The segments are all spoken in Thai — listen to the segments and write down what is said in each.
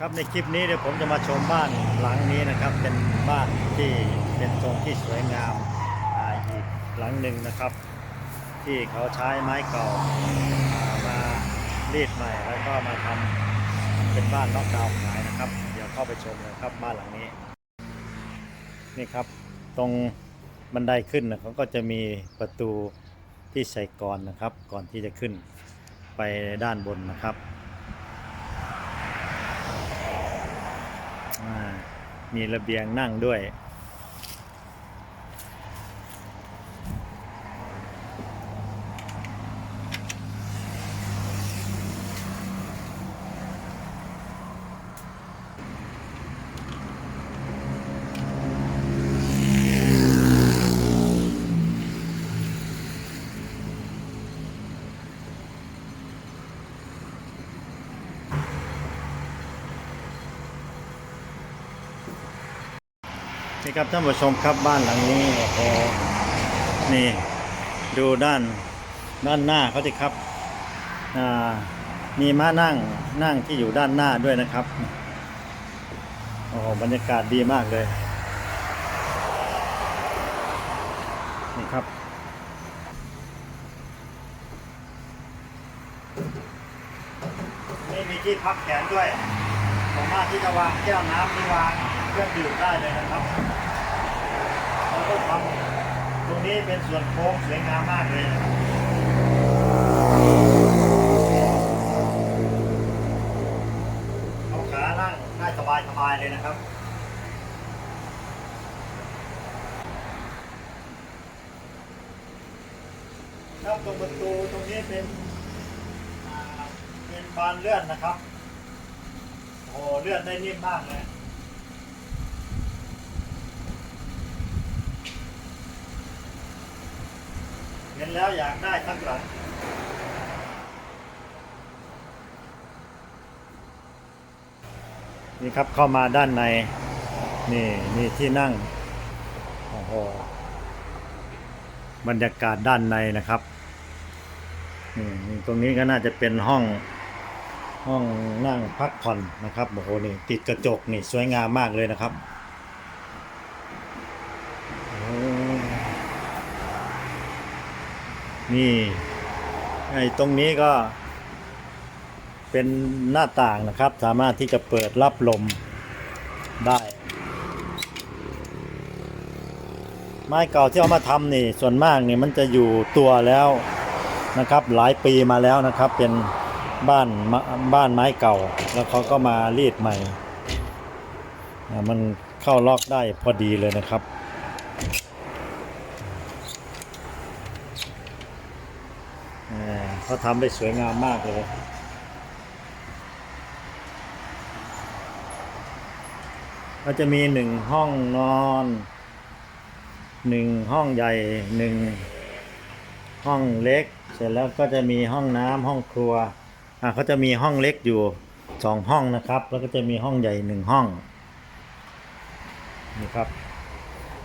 ครับในคลิปนี้เดี๋ยวผมจะมาชมบ้านหลังนี้นะครับ เป็นบ้านที่เป็นทรงที่สวยงามอีกหลังหนึ่งนะครับ ที่เขาใช้ไม้เก่ามารีดใหม่แล้วก็มาทำเป็นบ้านน็อกดาวขายนะครับ เดี๋ยวเข้าไปชมเลยครับบ้านหลังนี้ นี่ครับตรงบันไดขึ้นนะเขาก็จะมีประตูที่ใส่กรอนนะครับ ก่อนที่จะขึ้นไปด้านบนนะครับ อ่า มีระเบียงนั่งด้วย นี่ครับท่านผู้ชมครับบ้านหลังนี้โอ้นี่ดูด้านด้านหน้าเขาสิครับอ่ามีม้านั่งนั่งที่อยู่ด้านหน้าด้วยนะครับโอ้บรรยากาศดีมากเลยนี่ครับนี่มีที่พักแขนด้วยสามารถที่จะวางแก้วน้ำที่วางเครื่องดื่มได้เลยนะครับ แล้วก็ทำตรง นี้เป็นส่วนโค้งสวยงามมากเลยเอาขานั่งได้สบายสบายเลยนะครับครับตรงประตูตรงนี้เป็นเป็นบานเลื่อนนะครับ โอ้เลื่อนได้นิ่มมากเลย เห็นแล้วอยากได้ทั้งหลังนี่ครับเข้ามาด้านใน นี่นี่ที่นั่งโอ้โหบรรยากาศด้านในนะครับนี่ตรงนี้ก็น่าจะเป็นห้องห้องนั่งพักผ่อนนะครับโอ้โหนี่ติดกระจกนี่สวยงามมากเลยนะครับโอ้ นี่ไอ้ตรงนี้ก็ เป็นหน้าต่างนะครับ สามารถที่จะเปิดรับลมได้ ไม้เก่าที่เอามาทำนี่ส่วนมากนี่มันจะอยู่ตัวแล้วนะครับ หลายปีมาแล้วนะครับ เป็นบ้านบ้านไม้เก่า แล้วเขาก็มารีดใหม่มันเข้าล็อกได้พอดีเลยนะครับ อ่า เขาทำได้สวยงามมากเลยก็จะมีหนึ่งห้องนอนหนึ่งห้องใหญ่หนึ่งห้องเล็ก เสร็จแล้วก็จะมีห้องน้ำห้องครัวอ่าเขาจะมีห้องเล็กอยู่สองห้องนะครับ แล้วก็จะมีห้องใหญ่หนึ่งห้องนี่ครับ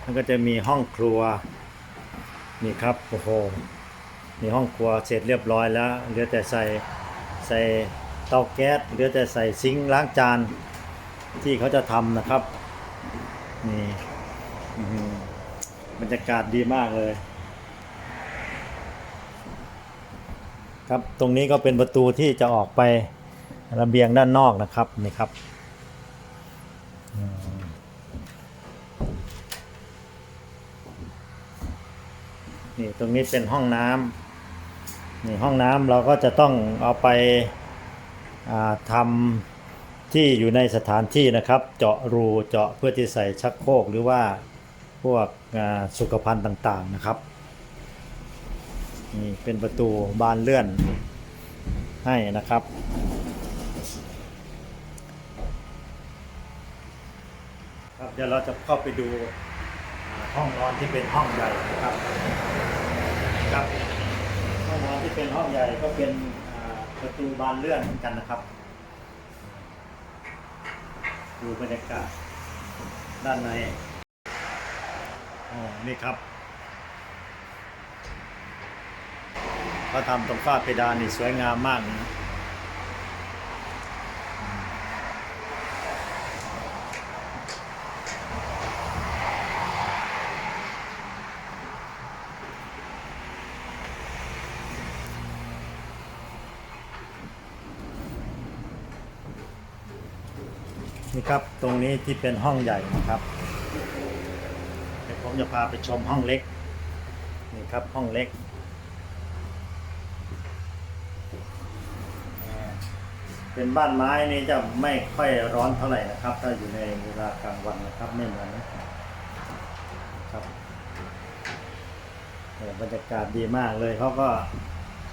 แล้วก็จะมีห้องครัวนี่ครับโอ้โห มีห้องครัวเสร็จเรียบร้อยแล้วเหลือแต่ใส่ใส่เตาแก๊สเหลือแต่ใส่ซิงค์ล้างจานที่เขาจะทำนะครับนี่บรรยากาศดีมากเลย ครับตรงนี้ก็เป็นประตูที่จะออกไประเบียงด้านนอกนะครับนี่ครับนี่ตรงนี้เป็นห้องน้ำ นี่ห้องน้ำเราก็จะต้องเอาไปาทำที่อยู่ในสถานที่นะครับ เจาะรูเจาะเพื่อที่ใส่ชักโครกหรือว่าพวกสุขภัณฑ์ต่างๆนะครับนี่เป็นประตูบานเลื่อนให้นะครับ ครับเดี๋ยวเราจะเข้าไปดูห้องนอนที่เป็นห้องใหญ่นะครับครับ ห้องนอนที่เป็นห้องใหญ่ก็เป็นประตูบานเลื่อนเหมือนกันนะครับดูบรรยากาศด้านในอ๋อนี่ครับเขาทำตรงฝ้าเพดานนี่สวยงามมากนะ นี่ครับตรงนี้ที่เป็นห้องใหญ่นะครับเดี๋ยวผมจะพาไปชมห้องเล็กนี่ครับห้องเล็กเป็นบ้านไม้นี่จะไม่ค่อยร้อนเท่าไหร่นะครับ ถ้าอยู่ในเวลากลางวันนะครับไม่เหมือนนะครับบรรยากาศดีมากเลยเขาก็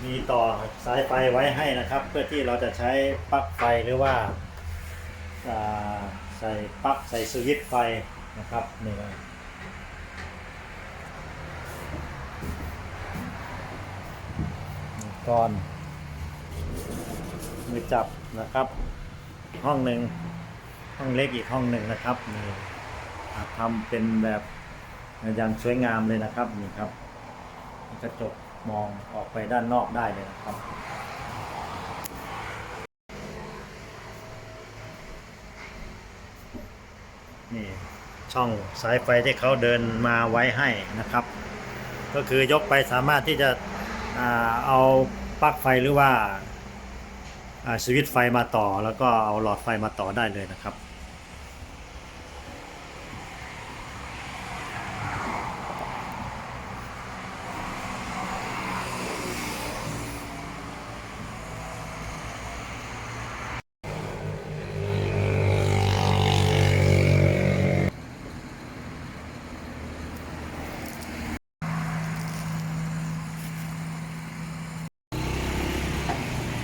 มีต่อสายไฟไว้ให้นะครับ เพื่อที่เราจะใช้ปลั๊กไฟหรือว่า ใส่ปลั๊กใส่สวิตช์ไฟนะครับนี่นะนี่ก่อนมือจับนะครับ ห้องหนึ่งห้องเล็กอีกห้องหนึ่งนะครับนี่ทำเป็นแบบอย่างสวยงามเลยนะครับนี่ครับกระจกมองออกไปด้านนอกได้เลยนะครับ นี่ช่องสายไฟที่เขาเดินมาไว้ให้นะครับ ก็คือยกไปสามารถที่จะเอาปลั๊กไฟหรือว่าอ่าสวิตช์ไฟมาต่อ แล้วก็เอาหลอดไฟมาต่อได้เลยนะครับ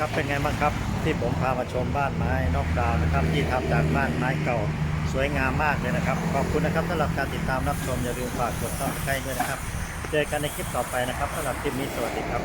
ครับเป็นไงบ้างครับที่ผมพามาชมบ้านไม้นอกดาวนะครับ ที่ทำจากบ้านไม้เก่าสวยงามมากเลยนะครับ ขอบคุณนะครับสำหรับการติดตามรับชมอย่าลืมฝากกดติดตามด้วยนะครับ เจอกันในคลิปต่อไปนะครับสำหรับคลิปนี้สวัสดีครับ